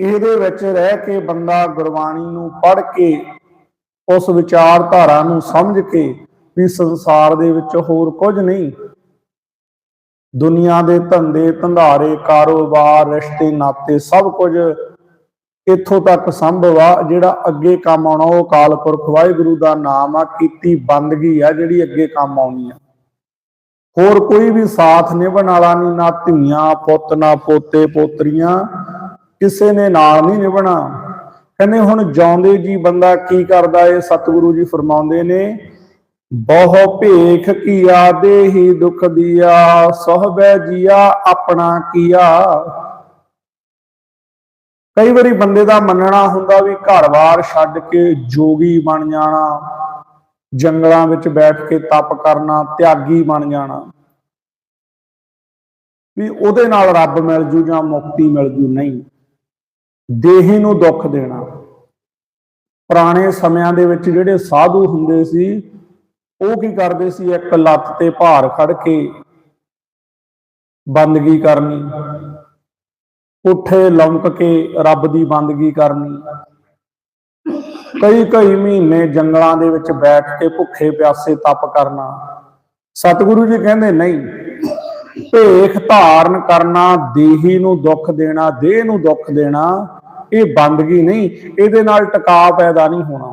ਇਹਦੇ ਵਿੱਚ ਰਹਿ ਕੇ ਬੰਦਾ ਗੁਰਬਾਣੀ ਨੂੰ ਪੜ੍ਹ ਕੇ, ਉਸ ਵਿਚਾਰਧਾਰਾ ਨੂੰ ਸਮਝ ਕੇ ਵੀ ਸੰਸਾਰ ਦੇ ਵਿੱਚ ਹੋਰ ਕੁਝ ਨਹੀਂ। ਦੁਨੀਆ ਦੇ ਧੰਦੇ ਧੰਦਾਰੇ ਕਾਰੋਬਾਰ, ਰਿਸ਼ਤੇ, ਨਾਤੇ ਸਭ ਕੁਝ ਇੱਥੋਂ ਤੱਕ ਸੰਭਵ ਆ, ਜਿਹੜਾ ਅੱਗੇ ਕੰਮ ਆਉਣਾ, ਉਹ ਅਕਾਲ ਪੁਰਖ ਵਾਹਿਗੁਰੂ ਦਾ ਨਾਮ ਆ, ਕੀਤੀ ਬੰਦਗੀ ਆ, ਜਿਹੜੀ ਅੱਗੇ ਕੰਮ ਆਉਣੀ ਆ। ਹੋਰ ਕੋਈ ਵੀ ਸਾਥ ਨਿਭਣ ਵਾਲਾ ਨਹੀਂ ਨਾ ਧੀਆਂ, ਪੁੱਤ, ਨਾ ਪੋਤੇ, ਪੋਤਰੀਆਂ ਕਿਸੇ ਨੇ ਨਾਲ ਨਹੀਂ ਨਿਭਣਾ। ਕਹਿੰਦੇ ਹੁਣ ਜਾਉਂਦੇ ਜੀ ਬੰਦਾ ਕੀ ਕਰਦਾ ਏ? ਸਤਿਗੁਰੂ ਜੀ ਫਰਮਾਉਂਦੇ ਨੇ, ਬਹੁ ਭੇਖ ਕੀਆ, ਦੇਹੀ ਦੁਖ ਦੀਆ ਸਹਬੈ ਜੀਆ, ਆਪਣਾ ਕੀਆ। ਕਈ ਵਾਰੀ ਬੰਦੇ ਦਾ ਮੰਨਣਾ ਹੁੰਦਾ ਵੀ ਘਰ-ਬਾਰ ਛੱਡ ਕੇ ਜੋਗੀ ਬਣ ਜਾਣਾ, ਜੰਗਲਾਂ ਵਿੱਚ ਬੈਠ ਕੇ ਤਪ ਕਰਨਾ, ਤਿਆਗੀ ਬਣ ਜਾਣਾ। ਵੀ ਉਹਦੇ ਨਾਲ ਰੱਬ ਮਿਲ ਜੂ ਜਾਂ ਮੁਕਤੀ ਮਿਲ ਜੂ? ਨਹੀਂ। ਦੇਹੀ ਨੂੰ ਦੁੱਖ ਦੇਣਾ। ਪੁਰਾਣੇ ਸਮਿਆਂ ਦੇ ਵਿੱਚ ਜਿਹੜੇ ਸਾਧੂ ਹੁੰਦੇ ਸੀ, ਉਹ ਕੀ ਕਰਦੇ ਸੀ? ਇੱਕ ਲੱਤ ਤੇ ਭਾਰ ਖੜ ਕੇ ਬੰਦਗੀ ਕਰਨੀ। ਉੱਠੇ ਲੰਮਕ ਕੇ ਰੱਬ ਦੀ ਬੰਦਗੀ ਕਰਨੀ। ਕਈ ਕਈ ਮਹੀਨੇ ਜੰਗਲਾਂ ਦੇ ਵਿੱਚ ਬੈਠ ਕੇ ਭੁੱਖੇ ਪਿਆਸੇ ਤਪ ਕਰਨਾ। ਸਤਿਗੁਰੂ ਜੀ ਕਹਿੰਦੇ, ਨਹੀਂ, ਭੇਖ ਧਾਰਨ ਕਰਨਾ, ਦੇਹੀ ਨੂੰ ਦੁੱਖ ਦੇਣਾ, ਦੇਹ ਨੂੰ ਦੁੱਖ ਦੇਣਾ ਇਹ ਬੰਦਗੀ ਨਹੀਂ, ਇਹਦੇ ਨਾਲ ਟਿਕਾ ਪੈਦਾ ਨਹੀਂ ਹੋਣਾ।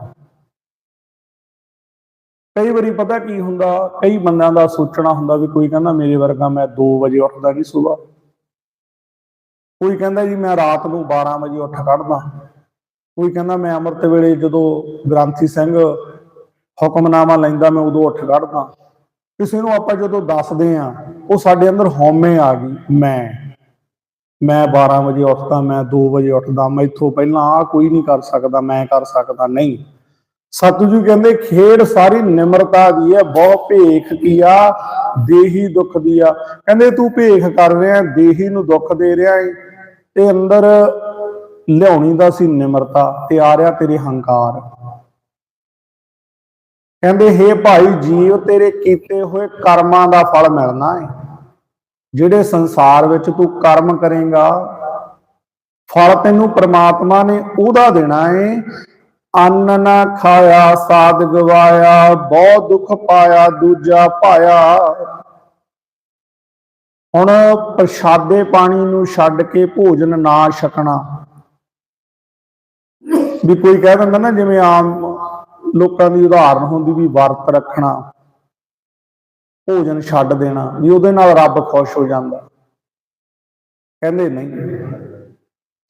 ਕਈ ਵਾਰੀ ਪਤਾ ਕੀ ਹੁੰਦਾ, ਕਈ ਬੰਦਿਆਂ ਦਾ ਸੋਚਣਾ ਹੁੰਦਾ ਵੀ ਕੋਈ ਕਹਿੰਦਾ ਮੇਰੇ ਵਰਗਾ ਮੈਂ 2 ਵਜੇ ਉੱਠਦਾ ਨਹੀਂ ਸਵੇਰ। ਕੋਈ ਕਹਿੰਦਾ ਜੀ ਮੈਂ ਰਾਤ ਨੂੰ 12 ਵਜੇ ਉੱਠ ਕੱਢਦਾ ਕੋਈ ਕਹਿੰਦਾ ਮੈਂ ਅੰਮ੍ਰਿਤ ਵੇਲੇ ਜਦੋਂ ਗ੍ਰੰਥੀ ਸਿੰਘ ਹੁਕਮਨਾਮਾ ਲੈਂਦਾ ਮੈਂ ਉਦੋਂ ਉੱਠ ਕੱਢਦਾ ਕਿਸੇ ਨੂੰ ਆਪਾਂ ਜਦੋਂ ਦੱਸਦੇ ਆ ਉਹ ਸਾਡੇ ਅੰਦਰ ਹਉਮੈ ਆ ਗਈ, ਮੈਂ। ਮੈਂ 12 ਵਜੇ ਉੱਠਦਾ, ਮੈਂ 2 ਵਜੇ ਉੱਠਦਾ, ਮੈਥੋਂ ਪਹਿਲਾਂ ਆ ਕੋਈ ਨਹੀਂ ਕਰ ਸਕਦਾ, ਮੈਂ ਕਰ ਸਕਦਾ ਨਹੀਂ। ਸਤਿਗੁਰੂ ਕਹਿੰਦੇ, ਖੇਡ ਸਾਰੀ ਨਿਮਰਤਾ ਦੀ ਹੈ ਬਹੁ ਭੇਖ ਕੀਆ ਦੇਹੀ ਦੁੱਖ ਦੀਆ ਕਹਿੰਦੇ, ਤੂੰ ਭੇਖ ਕਰ ਰਿਹਾ, ਦੇਹੀ ਨੂੰ ਦੁੱਖ ਦੇ ਰਿਹਾ ਏ, ਤੇ ਅੰਦਰ ਲਿਆਉਣੀ ਦਾ ਸੀ ਨਿਮਰਤਾ, ਤੇ ਆ ਰਿਹਾ ਤੇਰੇ ਹੰਕਾਰ। ਕਹਿੰਦੇ, ਹੇ ਭਾਈ, ਜੀਵ, ਤੇਰੇ ਕੀਤੇ ਹੋਏ ਕਰਮਾਂ ਦਾ ਫਲ ਮਿਲਣਾ ਹੈ ਜਿਹੜੇ ਸੰਸਾਰ ਵਿੱਚ ਤੂੰ ਕਰਮ ਕਰੇਗਾ, ਫਲ ਤੈਨੂੰ ਪ੍ਰਮਾਤਮਾ ਨੇ ਉਹਦਾ ਦੇਣਾ ਏ। ਅੰਨ ਨਾ ਖਾਇਆ, ਸਾਧ ਗਵਾਇਆ, ਬਹੁਤ ਦੁੱਖ ਪਾਇਆ, ਦੂਜਾ ਪਾਇਆ। ਹੁਣ ਪ੍ਰਸ਼ਾਦੇ ਪਾਣੀ ਨੂੰ ਛੱਡ ਕੇ ਭੋਜਨ ਨਾ ਛਕਣਾ। ਵੀ ਕੋਈ ਕਹਿ ਦਿੰਦਾ ਨਾ, ਜਿਵੇਂ ਆਮ ਲੋਕਾਂ ਦੀ ਉਦਾਹਰਨ ਹੁੰਦੀ ਵੀ ਵਰਤ ਰੱਖਣਾ। ਭੋਜਨ ਛੱਡ ਦੇਣਾ, ਵੀ ਉਹਦੇ ਨਾਲ ਰੱਬ ਖੁਸ਼ ਹੋ ਜਾਂਦਾ। ਕਹਿੰਦੇ ਨਹੀਂ।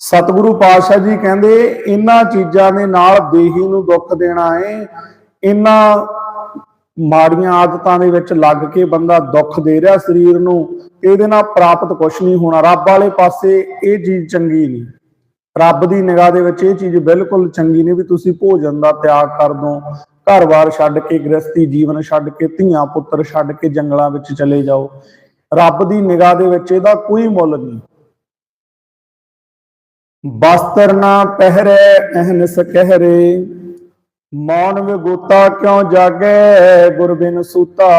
ਸਤਿਗੁਰੂ ਪਾਤਸ਼ਾਹ ਜੀ ਕਹਿੰਦੇ ਇਹਨਾਂ ਚੀਜ਼ਾਂ ਦੇ ਨਾਲ ਦੇਹੀ ਨੂੰ ਦੁੱਖ ਦੇਣਾ ਹੈ ਇਹਨਾਂ ਮਾੜੀਆਂ ਆਦਤਾਂ ਦੇ ਵਿੱਚ ਲੱਗ ਕੇ ਬੰਦਾ ਦੁੱਖ ਦੇ ਰਿਹਾ ਸਰੀਰ ਨੂੰ, ਇਹਦੇ ਨਾਲ ਪ੍ਰਾਪਤ ਕੁਝ ਨਹੀਂ ਹੋਣਾ। ਰੱਬ ਵਾਲੇ ਪਾਸੇ ਇਹ ਚੀਜ਼ ਚੰਗੀ ਨਹੀਂ। ਰੱਬ ਦੀ ਨਿਗਾਹ ਦੇ ਵਿੱਚ ਇਹ ਚੀਜ਼ ਬਿਲਕੁਲ ਚੰਗੀ ਨਹੀਂ ਵੀ ਤੁਸੀਂ ਭੋਜਨ ਦਾ ਤਿਆਗ ਕਰ ਦੋ। ਘਰ-ਬਾਰ ਛੱਡ ਕੇ ਗ੍ਰਸਤੀ ਜੀਵਨ ਛੱਡ ਕੇ, ਧੀਆਂ ਪੁੱਤਰ ਛੱਡ ਕੇ ਜੰਗਲਾਂ ਵਿੱਚ ਚਲੇ ਜਾਓ। ਰੱਬ ਦੀ ਨਿਗਾਹ ਦੇ ਵਿੱਚ ਇਹਦਾ ਕੋਈ ਮੁੱਲ ਨਹੀਂ। ਬਸਤਰ ਨਾ ਪਹਿਰੇ, ਅਹਨਸ ਕਹਿਰੇ। ਮੌਨ ਵਿਗੋਤਾ ਕਿਉ ਜਾਗੇ, ਗੁਰਬਿਨ ਸੂਤਾ?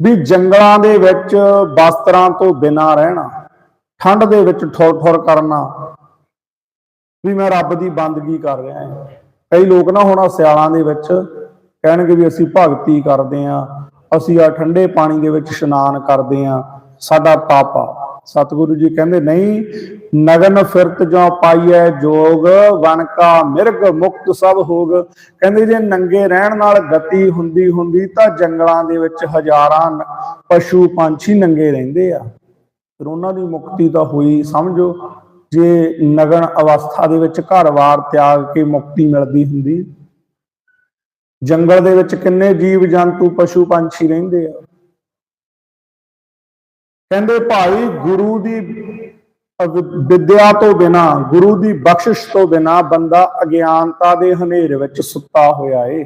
ਵੀ ਜੰਗਲਾਂ ਦੇ ਵਿੱਚ ਬਸਤਰਾਂ ਤੋਂ ਬਿਨਾ ਰਹਿਣਾ, ਠੰਡ ਦੇ ਵਿੱਚ ਠੁਰ ਠੁਰ ਕਰਨਾ, ਵੀ ਮੈਂ ਰੱਬ ਦੀ ਬੰਦਗੀ ਕਰ ਰਿਹਾ ਹਾਂ। ਕਈ ਲੋਕ ਨਾ ਹੁਣ ਸਿਆਲਾਂ ਦੇ ਵਿੱਚ ਕਹਿਣਗੇ ਵੀ ਅਸੀਂ ਭਗਤੀ ਕਰਦੇ ਆਂ ਅਸੀਂ ਆ ਠੰਡੇ ਪਾਣੀ ਦੇ ਵਿੱਚ ਇਸ਼ਨਾਨ ਕਰਦੇ ਆਂ ਸਾਡਾ ਪਾਪਾ। ਸਤਿਗੁਰੂ ਜੀ ਕਹਿੰਦੇ, ਨਹੀਂ, ਨਗਨ ਫਿਰਤ ਜੋ ਪਾਈਐ ਜੋਗ ਵਨਕਾ ਮਿਰਗ ਮੁਕਤ ਸਭ ਹੋਗ। ਕਹਿੰਦੇ, ਜੇ ਨੰਗੇ ਰਹਿਣ ਨਾਲ ਗਤੀ ਹੁੰਦੀ ਹੁੰਦੀ ਤਾਂ ਜੰਗਲਾਂ ਦੇ ਵਿੱਚ ਹਜ਼ਾਰਾਂ ਪਸ਼ੂ ਪੰਛੀ ਨੰਗੇ ਰਹਿੰਦੇ ਆ। ਫਿਰ ਉਹਨਾਂ ਦੀ ਮੁਕਤੀ ਤਾਂ ਹੋਈ, ਸਮਝੋ। ਜੇ ਨਗਨ ਅਵਸਥਾ ਦੇ ਵਿੱਚ ਘਰ-ਬਾਰ ਤਿਆਗ ਕੇ ਮੁਕਤੀ ਮਿਲਦੀ ਹੁੰਦੀ, ਜੰਗਲ ਦੇ ਵਿੱਚ ਕਿੰਨੇ ਜੀਵ ਜੰਤੂ ਪਸ਼ੂ ਪੰਛੀ ਰਹਿੰਦੇ ਆ। ਕਹਿੰਦੇ ਭਾਈ ਗੁਰੂ ਦੀ ਵਿਦਿਆ ਤੋਂ ਬਿਨਾ, ਗੁਰੂ ਦੀ ਬਖਸ਼ਿਸ਼ ਤੋਂ ਬਿਨਾ ਬੰਦਾ ਅਗਿਆਨਤਾ ਦੇ ਹਨੇਰੇ ਵਿੱਚ ਸੁੱਤਾ ਹੋਇਆ ਏ।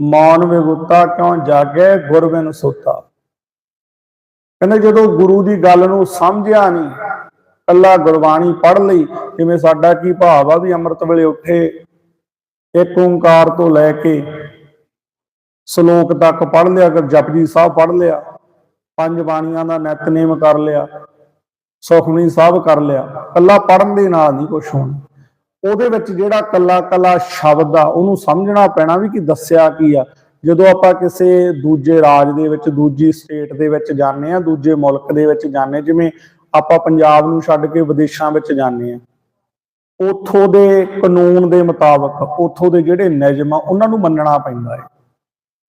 ਮੌਨ ਵਿਗੁੱਤਾ ਕਿਉਂ ਜਾਗੇ, ਗੁਰਬਿਨ ਸੁੱਤਾ। ਕਹਿੰਦੇ ਜਦੋਂ ਗੁਰੂ ਦੀ ਗੱਲ ਨੂੰ ਸਮਝਿਆ ਨਹੀਂ ਕੱਲਾ ਗੁਰਬਾਣੀ ਪੜ੍ਹ ਲਈ ਜਿਵੇਂ ਸਾਡਾ ਕੀ ਭਾਵ ਆ ਵੀ ਅੰਮ੍ਰਿਤ ਵੇਲੇ ਉੱਠੇ, ਇੱਕ ਓੰਕਾਰ ਤੋਂ ਲੈ ਕੇ ਸ਼ਲੋਕ ਤੱਕ ਪੜ੍ਹ ਲਿਆ, ਅਗਰ ਜਪਜੀ ਸਾਹਿਬ ਪੜ੍ਹ ਲਿਆ, ਪੰਜ ਬਾਣੀਆਂ ਦਾ ਨਿਤਨੇਮ ਕਰ ਲਿਆ ਸੁਖਮਨੀ ਸਾਹਿਬ ਕਰ ਲਿਆ ਕੱਲਾ ਪੜਨ ਦੇ ਨਾਲ ਨਹੀਂ ਕੁਝ ਹੋਣਾ। ਉਹਦੇ ਵਿੱਚ ਜਿਹੜਾ ਕੱਲਾ ਕੱਲਾ ਸ਼ਬਦ ਆ, ਉਹਨੂੰ ਸਮਝਣਾ ਪੈਣਾ ਵੀ ਕਿ ਦੱਸਿਆ ਕੀ ਆ। ਜਦੋਂ ਆਪਾਂ ਕਿਸੇ ਦੂਜੇ ਰਾਜ ਦੇ ਵਿੱਚ, ਦੂਜੀ ਸਟੇਟ ਦੇ ਵਿੱਚ ਜਾਂਦੇ ਆ ਦੂਜੇ ਮੁਲਕ ਦੇ ਵਿੱਚ ਜਾਂਦੇ ਜਿਵੇਂ ਆਪਾਂ ਪੰਜਾਬ ਨੂੰ ਛੱਡ ਕੇ ਵਿਦੇਸ਼ਾਂ ਵਿੱਚ ਜਾਂਦੇ ਆ ਉਥੋਂ ਦੇ ਕਾਨੂੰਨ ਦੇ ਮੁਤਾਬਕ, ਉਥੋਂ ਦੇ ਜਿਹੜੇ ਨਿਯਮ ਆ, ਉਹਨਾਂ ਨੂੰ ਮੰਨਣਾ ਪੈਂਦਾ ਹੈ।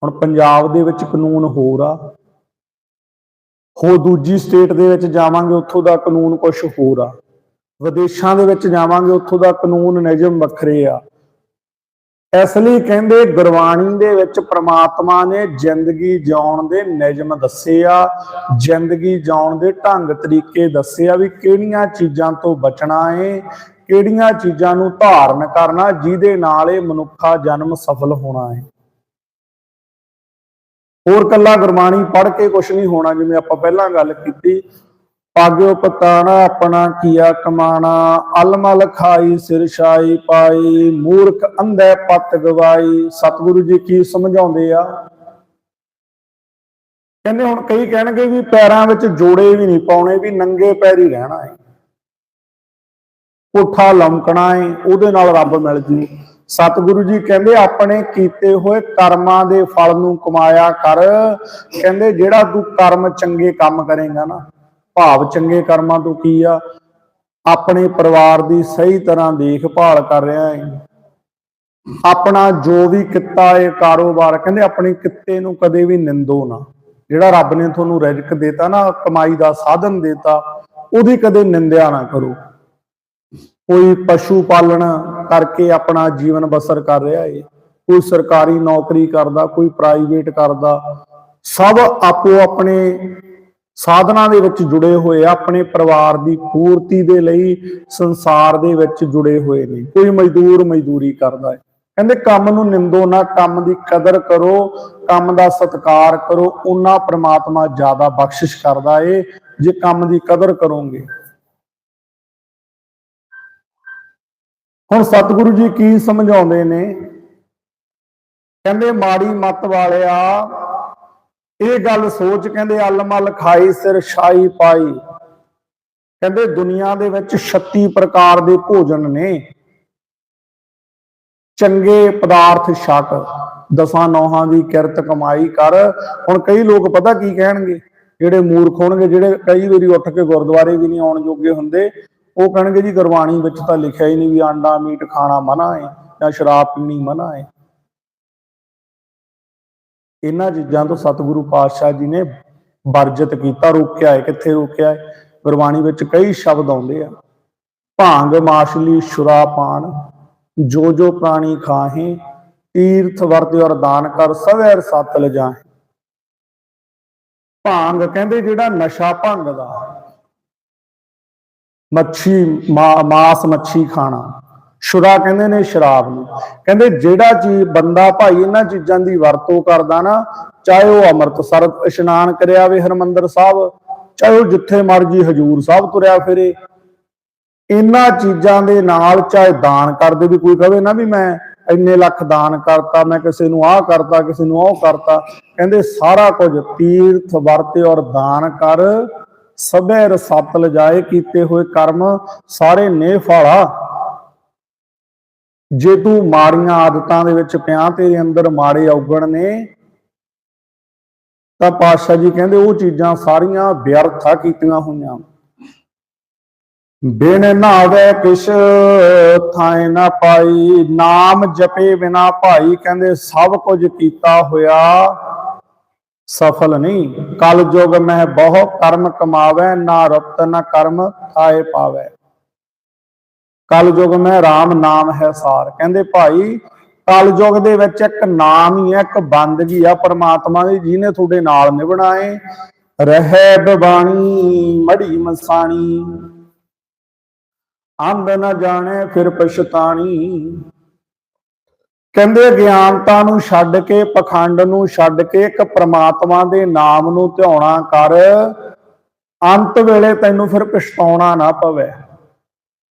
ਹੁਣ ਪੰਜਾਬ ਦੇ ਵਿੱਚ ਕਾਨੂੰਨ ਹੋਰ ਆ। ਹੋ ਦੂਜੀ ਸਟੇਟ ਦੇ ਵਿੱਚ ਜਾਵਾਂਗੇ, ਉੱਥੋਂ ਦਾ ਕਾਨੂੰਨ ਕੁਝ ਹੋਰ ਆ। ਵਿਦੇਸ਼ਾਂ ਦੇ ਵਿੱਚ ਜਾਵਾਂਗੇ, ਉੱਥੋਂ ਦਾ ਕਾਨੂੰਨ, ਨਿਯਮ ਵੱਖਰੇ ਆ। ਇਸ ਲਈ ਕਹਿੰਦੇ ਗੁਰਬਾਣੀ ਦੇ ਵਿੱਚ ਪ੍ਰਮਾਤਮਾ ਨੇ ਜ਼ਿੰਦਗੀ ਜਿਉਣ ਦੇ ਨਿਯਮ ਦੱਸੇ ਆ, ਜ਼ਿੰਦਗੀ ਜਿਉਣ ਦੇ ਢੰਗ ਤਰੀਕੇ ਦੱਸੇ ਆ ਵੀ ਕਿਹੜੀਆਂ ਚੀਜ਼ਾਂ ਤੋਂ ਬਚਣਾ ਏ, ਕਿਹੜੀਆਂ ਚੀਜ਼ਾਂ ਨੂੰ ਧਾਰਨ ਕਰਨਾ ਜਿਹਦੇ ਨਾਲ ਇਹ ਮਨੁੱਖਾ ਜਨਮ ਸਫਲ ਹੋਣਾ ਏ। ਹੋਰ ਕੱਲਾ ਗੁਰਬਾਣੀ ਪੜ੍ਹ ਕੇ ਕੁਝ ਨਹੀਂ ਹੋਣਾ ਜਿਵੇਂ ਆਪਾਂ ਪਹਿਲਾਂ ਗੱਲ ਕੀਤੀ ਪਾਗਿਓ ਪਤਾਣਾ, ਆਪਣਾ ਕੀਆ ਕਮਾਣਾ। ਅਲਮਲ ਖਾਈ, ਸਿਰ ਛਾਈ ਪਾਈ, ਮੂਰਖ ਅੰਧੇ ਪਤ ਗਵਾਈ। ਸਤਿਗੁਰੂ ਜੀ ਕੀ ਸਮਝਾਉਂਦੇ ਆ? ਕਹਿੰਦੇ ਹੁਣ ਕਈ ਕਹਿਣਗੇ ਵੀ ਪੈਰਾਂ ਵਿੱਚ ਜੋੜੇ ਵੀ ਨਹੀਂ ਪਾਉਣੇ, ਵੀ ਨੰਗੇ ਪੈਰ ਹੀ ਰਹਿਣਾ ਹੈ ਕੋਠਾ ਲਮਕਣਾ ਹੈ ਉਹਦੇ ਨਾਲ ਰੱਬ ਮਿਲ ਜੂ। ਸਤਿਗੁਰੂ ਜੀ ਕਹਿੰਦੇ, ਆਪਣੇ ਕੀਤੇ ਹੋਏ ਕਰਮਾਂ ਦੇ ਫਲ ਨੂੰ ਕਮਾਇਆ ਕਰ। ਕਹਿੰਦੇ, ਜਿਹੜਾ ਤੂੰ ਕਰਮ ਚੰਗੇ ਕੰਮ ਕਰੇਗਾ ਨਾ ਭਾਵ ਚੰਗੇ ਕਰਮਾਂ ਤੋਂ ਕੀ ਆ? ਆਪਣੇ ਪਰਿਵਾਰ ਦੀ ਸਹੀ ਤਰ੍ਹਾਂ ਦੇਖਭਾਲ ਕਰ ਰਿਹਾ ਹੈ। ਆਪਣਾ ਜੋ ਵੀ ਕਿੱਤਾ ਹੈ ਕਾਰੋਬਾਰ, ਕਹਿੰਦੇ ਆਪਣੇ ਕਿੱਤੇ ਨੂੰ ਕਦੇ ਵੀ ਨਿੰਦੋ ਨਾ। ਜਿਹੜਾ ਰੱਬ ਨੇ ਤੁਹਾਨੂੰ ਰਿਜ਼ਕ ਦਿੱਤਾ ਨਾ, ਕਮਾਈ ਦਾ ਸਾਧਨ ਦਿੱਤਾ, ਉਹਦੀ ਕਦੇ ਨਿੰਦਿਆ ਨਾ ਕਰੋ। ਕੋਈ ਪਸ਼ੂ ਪਾਲਣ ਕਰਕੇ ਆਪਣਾ ਜੀਵਨ ਬਸਰ ਕਰ ਰਿਹਾ ਹੈ ਕੋਈ ਸਰਕਾਰੀ ਨੌਕਰੀ ਕਰਦਾ, ਕੋਈ ਪ੍ਰਾਈਵੇਟ ਕਰਦਾ। ਸਭ ਆਪੋ ਆਪਣੇ ਸਾਧਨਾਂ ਦੇ ਵਿੱਚ ਜੁੜੇ ਹੋਏ ਆ, ਆਪਣੇ ਪਰਿਵਾਰ ਦੀ ਪੂਰਤੀ ਦੇ ਲਈ ਸੰਸਾਰ ਦੇ ਵਿੱਚ ਜੁੜੇ ਹੋਏ ਨੇ। ਕੋਈ ਮਜ਼ਦੂਰ ਮਜ਼ਦੂਰੀ ਕਰਦਾ ਹੈ। ਕਹਿੰਦੇ ਕੰਮ ਨੂੰ ਨਿੰਦੋ ਨਾ, ਕੰਮ ਦੀ ਕਦਰ ਕਰੋ, ਕੰਮ ਦਾ ਸਤਿਕਾਰ ਕਰੋ, ਉਹਨਾਂ ਪ੍ਰਮਾਤਮਾ ਜ਼ਿਆਦਾ ਬਖਸ਼ਿਸ਼ ਕਰਦਾ ਏ, ਜੇ ਕੰਮ ਦੀ ਕਦਰ ਕਰੋਗੇ। ਹੁਣ ਸਤਿਗੁਰੂ ਜੀ ਕੀ ਸਮਝਾਉਂਦੇ ਨੇ? ਕਹਿੰਦੇ ਮਾੜੀ ਮੱਤ ਵਾਲਿਆ ਇਹ ਗੱਲ ਸੋਚ ਕਹਿੰਦੇ ਅਲਮਲ ਖਾਈ ਸਿਰ ਛਾਈ ਪਾਈ। ਕਹਿੰਦੇ ਦੁਨੀਆ ਦੇ ਵਿੱਚ 36 ਪ੍ਰਕਾਰ ਦੇ ਭੋਜਨ ਨੇ। ਚੰਗੇ ਪਦਾਰਥ ਛਕ, ਦਸਾਂ ਨੌਹਾਂ ਦੀ ਕਿਰਤ ਕਮਾਈ ਕਰ। ਹੁਣ ਕਈ ਲੋਕ ਪਤਾ ਕੀ ਕਹਿਣਗੇ? ਜਿਹੜੇ ਮੂਰਖ ਹੋਣਗੇ, ਜਿਹੜੇ ਕਈ ਵਾਰੀ ਉੱਠ ਕੇ ਗੁਰਦੁਆਰੇ ਵੀ ਨਹੀਂ ਆਉਣ ਜੋਗੇ ਹੁੰਦੇ, ਉਹ ਕਹਿਣਗੇ ਜੀ ਗੁਰਬਾਣੀ ਵਿੱਚ ਤਾਂ ਲਿਖਿਆ ਹੀ ਨਹੀਂ ਵੀ ਆਂਡਾ ਮੀਟ ਖਾਣਾ ਮਨਾ ਹੈ ਜਾਂ ਸ਼ਰਾਬ ਪੀਣੀ ਮਨਾ ਹੈ ਇਹਨਾਂ ਚੀਜ਼ਾਂ ਤੋਂ ਸਤਿਗੁਰੂ ਪਾਤਸ਼ਾਹ ਜੀ ਨੇ ਵਰਜਿਤ ਕੀਤਾ, ਰੋਕਿਆ ਹੈ। ਕਿੱਥੇ ਰੋਕਿਆ ਹੈ? ਗੁਰਬਾਣੀ ਵਿੱਚ ਕਈ ਸ਼ਬਦ ਆਉਂਦੇ ਆ। ਭਾਂਗ ਮਾਸ਼ਲੀ ਸ਼ੁਰਾਪਾਨ ਜੋ ਜੋ ਪ੍ਰਾਣੀ ਖਾਹੇ, ਤੀਰਥ ਵਰਤ ਔਰ ਦਾਨ ਕਰ, ਸਵੈਰ ਸਤ ਲਜਾਹੇ। ਭਾਂਗ ਕਹਿੰਦੇ ਜਿਹੜਾ ਨਸ਼ਾ ਭੰਗ ਦਾ ਮੱਛੀ, ਮਾ- ਮਾਸ ਮੱਛੀ ਖਾਣਾ। ਸ਼ੁਰਾ ਕਹਿੰਦੇ ਨੇ ਸ਼ਰਾਬ ਨੂੰ। ਕਹਿੰਦੇ ਜਿਹੜਾ ਚੀਜ਼ ਬੰਦਾ ਭਾਈ ਇਹਨਾਂ ਚੀਜ਼ਾਂ ਦੀ ਵਰਤੋਂ ਕਰਦਾ ਨਾ, ਚਾਹੇ ਉਹ ਅੰਮ੍ਰਿਤਸਰ ਇਸ਼ਨਾਨ ਕਰਿਆ ਵੇ ਹਰਮੰਦਰ ਸਾਹਿਬ, ਚਾਹੇ ਉਹ ਜਿੱਥੇ ਮਰਜ਼ੀ ਹਜੂਰ ਸਾਹਿਬ ਤੁਰਿਆ ਫਿਰੇ, ਇਹਨਾਂ ਚੀਜ਼ਾਂ ਦੇ ਨਾਲ ਚਾਹੇ ਦਾਨ ਕਰਦੇ ਵੀ ਕੋਈ ਕਹੇ ਨਾ ਵੀ ਮੈਂ ਇੰਨੇ ਲੱਖ ਦਾਨ ਕਰਤਾ, ਮੈਂ ਕਿਸੇ ਨੂੰ ਆਹ ਕਰਤਾ, ਕਿਸੇ ਨੂੰ ਉਹ ਕਰਤਾ। ਕਹਿੰਦੇ ਸਾਰਾ ਕੁਝ ਤੀਰਥ ਵਰਤੇ ਔਰ ਦਾਨ ਕਰ ਸਭੇ ਰਸਤ ਲਜਾਏ ਕੀਤੇ ਹੋਏ ਕਰਮ, ਸਾਰੇ ਨੇ ਫਾਲਾ। ਜੇ ਤੂੰ ਮਾੜੀਆਂ ਆਦਤਾਂ ਦੇ ਵਿੱਚ ਪਿਆ ਤੇਰੇ ਅੰਦਰ ਮਾੜੇ ਔਗਣ ਨੇ, ਤਾਂ ਪਾਤਸ਼ਾਹ ਜੀ ਕਹਿੰਦੇ ਉਹ ਚੀਜ਼ਾਂ ਸਾਰੀਆਂ ਵਿਅਰਥ ਕੀਤੀਆਂ ਹੋਈਆਂ। ਬਿਨ ਨਾਵੇ ਕਿਛ ਥਾਏ ਨਾ ਪਾਈ, ਨਾਮ ਜਪੇ ਬਿਨਾ ਭਾਈ ਕਹਿੰਦੇ ਸਭ ਕੁਝ ਕੀਤਾ ਹੋਇਆ ਸਫਲ ਨਹੀਂ। ਕਲ ਯੁਗ ਮਹਿ ਬਹੁ ਕਰਮ ਕਮਾਵੇ, ਨਾ ਰਤ ਨਾ ਕਰਮ ਥਾਏ ਪਾਵੇ। ਕਲਯੁਗ ਮੈਂ ਮਹਿ RAM ਨਾਮ ਹੈ ਸਾਰ। ਕਹਿੰਦੇ ਭਾਈ ਕਲਯੁਗ ਦੇ ਵਿੱਚ ਇੱਕ ਨਾਮ ਹੀ ਹੈ, ਇੱਕ ਬੰਦਗੀ ਆ ਪਰਮਾਤਮਾ ਦੀ, ਜਿਹਨੇ ਤੁਹਾਡੇ ਨਾਲ ਨਿਭਣਾ ਹੈ ਰਹਿ ਬਬਾਣੀ ਮੜੀ ਮਸਾਣੀ। ਅੰਧ ਨਾ ਜਾਣੇ, ਫਿਰ ਪਛਤਾਣੀ। ਕਹਿੰਦੇ ਗਿਆਨਤਾ ਨੂੰ ਛੱਡ ਕੇ, ਪਖੰਡ ਨੂੰ ਛੱਡ ਕੇ, ਇੱਕ ਪ੍ਰਮਾਤਮਾ ਦੇ ਨਾਮ ਨੂੰ ਧਿਆਉਣਾ ਕਰ। ਅੰਤ ਵੇਲੇ ਤੈਨੂੰ ਫਿਰ ਪਛਤਾਉਣਾ ਨਾ ਪਵੇ।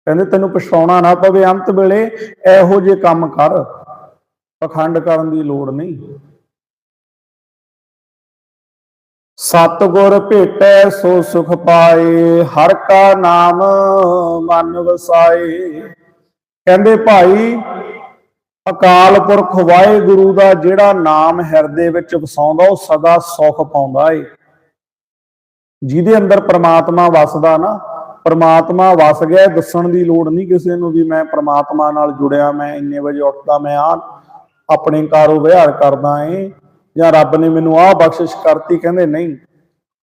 ਕਹਿੰਦੇ ਤੈਨੂੰ ਪਛਤਾਉਣਾ ਨਾ ਪਵੇ ਅੰਤ ਵੇਲੇ, ਇਹੋ ਜਿਹੇ ਕੰਮ ਕਰ। ਪਖੰਡ ਕਰਨ ਦੀ ਲੋੜ ਨਹੀਂ। ਸਤਗੁਰ ਭੇਟੈ ਸੋ ਸੁਖ ਪਾਏ, ਹਰ ਕਾ ਨਾਮ ਮਨ ਵਸਾਏ। ਕਹਿੰਦੇ ਭਾਈ, ਅਕਾਲ ਪੁਰਖ ਵਾਹਿਗੁਰੂ ਦਾ ਜਿਹੜਾ ਨਾਮ ਹਿਰਦੇ ਵਿੱਚ ਵਸਾਉਂਦਾ, ਉਹ ਸਦਾ ਸੁਖ ਪਾਉਂਦਾ ਏ। ਜਿਹਦੇ ਅੰਦਰ ਪ੍ਰਮਾਤਮਾ ਵਸਦਾ ਨਾ ਪਰਮਾਤਮਾ ਵਸ ਗਿਆ, ਦੱਸਣ ਦੀ ਲੋੜ ਨਹੀਂ ਕਿਸੇ ਨੂੰ ਵੀ ਮੈਂ ਪਰਮਾਤਮਾ ਨਾਲ ਜੁੜਿਆ, ਮੈਂ ਇੰਨੇ ਵਜੇ ਉੱਠਦਾ, ਮੈਂ ਆ ਆਪਣੇ ਕਾਰੋ ਵਿਹਾਰ ਕਰਦਾ ਏ, ਜਾਂ ਰੱਬ ਨੇ ਮੈਨੂੰ ਆਹ ਬਖਸ਼ਿਸ਼ ਕਰਤੀ, ਕਹਿੰਦੇ ਨਹੀਂ।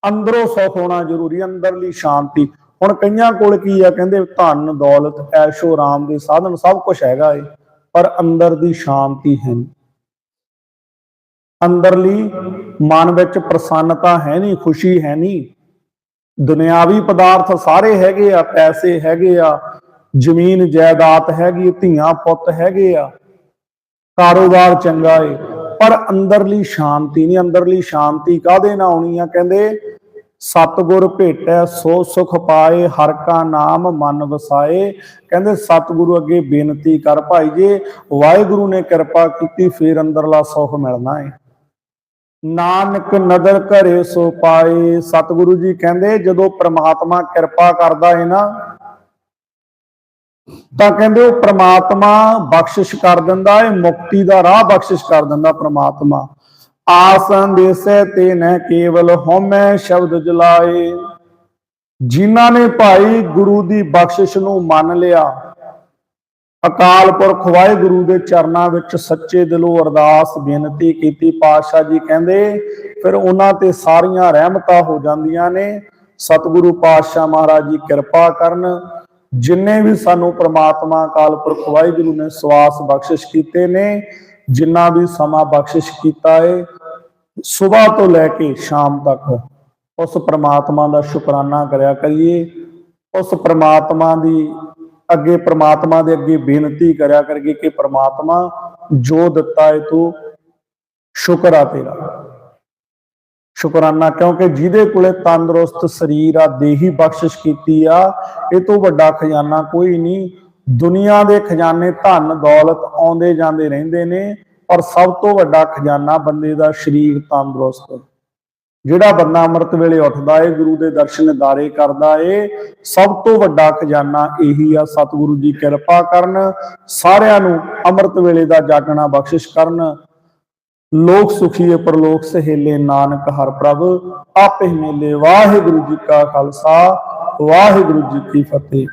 ਅੰਦਰੋਂ ਸੁਖ ਹੋਣਾ ਜ਼ਰੂਰੀ, ਅੰਦਰਲੀ ਸ਼ਾਂਤੀ। ਹੁਣ ਕਈਆਂ ਕੋਲ ਕੀ ਆ, ਕਹਿੰਦੇ ਧਨ, ਦੌਲਤ, ਐਸ਼ੋ ਆਰਾਮ ਦੇ ਸਾਧਨ ਸਭ ਕੁਝ ਹੈਗਾ ਏ, ਪਰ ਅੰਦਰ ਦੀ ਸ਼ਾਂਤੀ ਹੈ ਨਹੀਂ। ਅੰਦਰਲੀ ਮਨ ਵਿੱਚ ਪ੍ਰਸੰਨਤਾ ਹੈ ਨਹੀਂ, ਖੁਸ਼ੀ ਹੈ ਨਹੀਂ। ਦੁਨਿਆਵੀ ਪਦਾਰਥ ਸਾਰੇ ਹੈਗੇ ਆ, ਪੈਸੇ ਹੈਗੇ ਆ, ਜ਼ਮੀਨ ਜਾਇਦਾਦ ਹੈਗੀ, ਧੀਆਂ ਪੁੱਤ ਹੈਗੇ ਆ। ਕਾਰੋਬਾਰ ਚੰਗਾ ਏ, ਪਰ ਅੰਦਰਲੀ ਸ਼ਾਂਤੀ ਨਹੀਂ, ਅੰਦਰਲੀ ਸ਼ਾਂਤੀ ਕਾਹਦੇ ਨਾਲ ਆਉਣੀ ਆ? ਕਹਿੰਦੇ, ਸਤਗੁਰ ਭੇਟੈ, ਸੋ ਸੁਖ ਪਾਏ, ਹਰ ਕਾ ਨਾਮ ਮਨ ਵਸਾਏ। ਕਹਿੰਦੇ, ਸਤਗੁਰੂ ਅੱਗੇ ਬੇਨਤੀ ਕਰ ਭਾਈ ਜੇ, ਵਾਹਿਗੁਰੂ ਨੇ ਕਿਰਪਾ ਕੀਤੀ, ਫੇਰ ਅੰਦਰਲਾ ਸੁਖ ਮਿਲਣਾ ਏ। ਨਾਨਕ ਨਦਰ ਘਰੇ ਸੋ ਪਾਏ। ਸਤਿਗੁਰੂ ਜੀ ਕਹਿੰਦੇ, ਜਦੋਂ ਪ੍ਰਮਾਤਮਾ ਕਿਰਪਾ ਕਰਦਾ ਹੈ ਨਾ, ਤਾਂ ਕਹਿੰਦੇ ਉਹ ਪ੍ਰਮਾਤਮਾ ਬਖਸ਼ਿਸ਼ ਕਰ ਦਿੰਦਾ ਹੈ ਮੁਕਤੀ ਦਾ ਰਾਹ ਬਖਸ਼ਿਸ਼ ਕਰ ਦਿੰਦਾ ਪ੍ਰਮਾਤਮਾ। ਆਸਨ ਦੇਸੈ ਤੇ ਨਹਿ ਕੇਵਲ ਹਉਮੈ ਸ਼ਬਦ ਜਲਾਏ। ਜਿਨ੍ਹਾਂ ਨੇ ਭਾਈ ਗੁਰੂ ਦੀ ਬਖਸ਼ਿਸ਼ ਨੂੰ ਮੰਨ ਲਿਆ ਅਕਾਲ ਪੁਰਖ ਵਾਹਿਗੁਰੂ ਦੇ ਚਰਨਾਂ ਵਿੱਚ ਸੱਚੇ ਦਿਲੋਂ ਅਰਦਾਸ ਬੇਨਤੀ ਕੀਤੀ। ਪਾਤਸ਼ਾਹ ਜੀ ਕਹਿੰਦੇ, ਫਿਰ ਉਹਨਾਂ ਤੇ ਸਾਰੀਆਂ ਰਹਿਮਤਾਂ ਹੋ ਜਾਂਦੀਆਂ ਨੇ। ਸਤਿਗੁਰੂ ਪਾਤਸ਼ਾਹ ਮਹਾਰਾਜ ਜੀ ਕਿਰਪਾ ਕਰਨ। ਜਿੰਨੇ ਵੀ ਸਾਨੂੰ ਪ੍ਰਮਾਤਮਾ, ਅਕਾਲ ਪੁਰਖ ਵਾਹਿਗੁਰੂ ਨੇ ਸਵਾਸ ਬਖਸ਼ਿਸ਼ ਕੀਤੇ ਨੇ, ਜਿੰਨਾ ਵੀ ਸਮਾਂ ਬਖਸ਼ਿਸ਼ ਕੀਤਾ ਏ ਸਵੇਰ ਤੋਂ ਲੈ ਕੇ ਸ਼ਾਮ ਤੱਕ ਉਸ ਪ੍ਰਮਾਤਮਾ ਦਾ ਸ਼ੁਕਰਾਨਾ ਕਰਿਆ ਕਰੀਏ। ਉਸ ਪ੍ਰਮਾਤਮਾ ਦੀ ਅੱਗੇ ਪ੍ਰਮਾਤਮਾ ਦੇ ਅੱਗੇ ਬੇਨਤੀ ਕਰਿਆ ਕਰਕੇ ਕਿ ਪ੍ਰਮਾਤਮਾ ਜੋ ਦਿੱਤਾ ਹੈ ਤੂੰ, ਸ਼ੁਕਰ ਆ ਤੇਰਾ। ਸ਼ੁਕਰਾਨਾ ਕਿਉਂਕਿ ਜਿਹਦੇ ਕੋਲੇ ਤੰਦਰੁਸਤ ਸਰੀਰ ਆ, ਦੇਹੀ ਬਖਸ਼ਿਸ਼ ਕੀਤੀ ਆ, ਇਹ ਤੋਂ ਵੱਡਾ ਖਜ਼ਾਨਾ ਕੋਈ ਨਹੀਂ। ਦੁਨੀਆ ਦੇ ਖਜ਼ਾਨੇ ਧਨ, ਦੌਲਤ ਆਉਂਦੇ ਜਾਂਦੇ ਰਹਿੰਦੇ ਨੇ, ਪਰ ਸਭ ਤੋਂ ਵੱਡਾ ਖਜ਼ਾਨਾ ਬੰਦੇ ਦਾ ਸਰੀਰ ਤੰਦਰੁਸਤ। ਜਿਹੜਾ ਬੰਦਾ ਅੰਮ੍ਰਿਤ ਵੇਲੇ ਉੱਠਦਾ ਏ, ਗੁਰੂ ਦੇ ਦਰਸ਼ਨ ਦਾਰੇ ਕਰਦਾ ਏ, ਸਭ ਤੋਂ ਵੱਡਾ ਖਜ਼ਾਨਾ ਇਹੀ ਆ, ਸਤਿਗੁਰੂ ਜੀ ਕਿਰਪਾ ਕਰਨ, ਸਾਰਿਆਂ ਨੂੰ ਅੰਮ੍ਰਿਤ ਵੇਲੇ ਦਾ ਜਾਗਣਾ ਬਖਸ਼ਿਸ਼ ਕਰਨ। ਲੋਕ ਸੁਖੀਏ ਪਰਲੋਕ ਸਹੇਲੇ ਨਾਨਕ ਹਰ ਪ੍ਰਭ, ਆਪੇ ਮੇਲੇ। ਵਾਹਿਗੁਰੂ ਜੀ ਕਾ ਖਾਲਸਾ, ਵਾਹਿਗੁਰੂ ਜੀ ਕੀ ਫਤਿਹ।